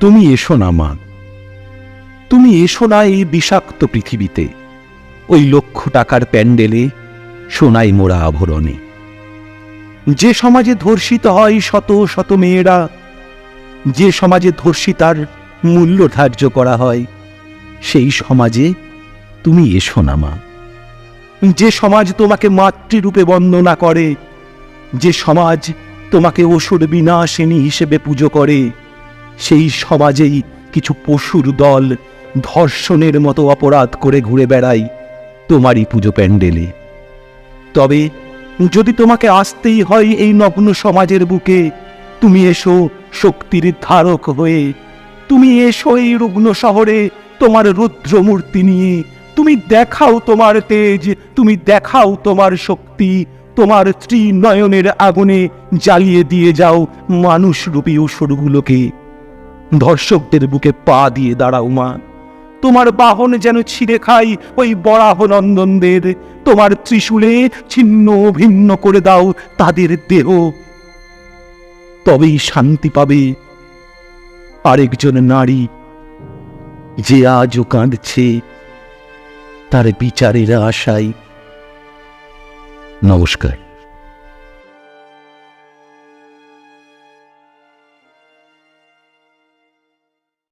তুমি এসো না, মা। তুমি এসো না এই বিষাক্ত পৃথিবীতে। ওই লক্ষ টাকার প্যান্ডেলে সোনাই মোড়া আভরণে। যে সমাজে ধর্ষিত হয় শত শত মেয়েরা, যে সমাজে ধর্ষিতার মূল্য ধার্য করা হয়, সেই সমাজে তুমি এসো না, মা। যে সমাজ তোমাকে মাতৃরূপে বন্দনা করে, যে সমাজ তোমাকে অসুর বিনাশিনী হিসেবে পুজো করে সেই সমাজেই কিছু পশুর দল ধর্ষণের মতো অপরাধ করে ঘুরে বেড়ায় তোমারই পুজো প্যান্ডেলে। তবে যদি তোমাকে আসতেই হয় এই নগ্ন সমাজের বুকে, তুমি এসো শক্তির ধারক হয়ে। তুমি এসো এই রুগ্ন শহরে তোমার রুদ্রমূর্তি নিয়ে। তুমি দেখাও তোমার তেজ, তুমি দেখাও তোমার শক্তি, তোমার ত্রিনয়নের আগুনে জ্বালিয়ে দিয়ে যাও মানুষরূপী অসুরগুলোকে। ধর্ষকদের বুকে পা দিয়ে দাঁড়াও, মা। তোমার বাহন যেন ছিঁড়ে খাই ওই বরাহ নন্দনদের। তোমার ত্রিশূলে ছিন্ন ভিন্ন করে দাও তাদের দেহ। তবেই শান্তি পাবে আরেকজন নারী যে আজও কাঁদছে তার বিচারের আশায়। নমস্কার।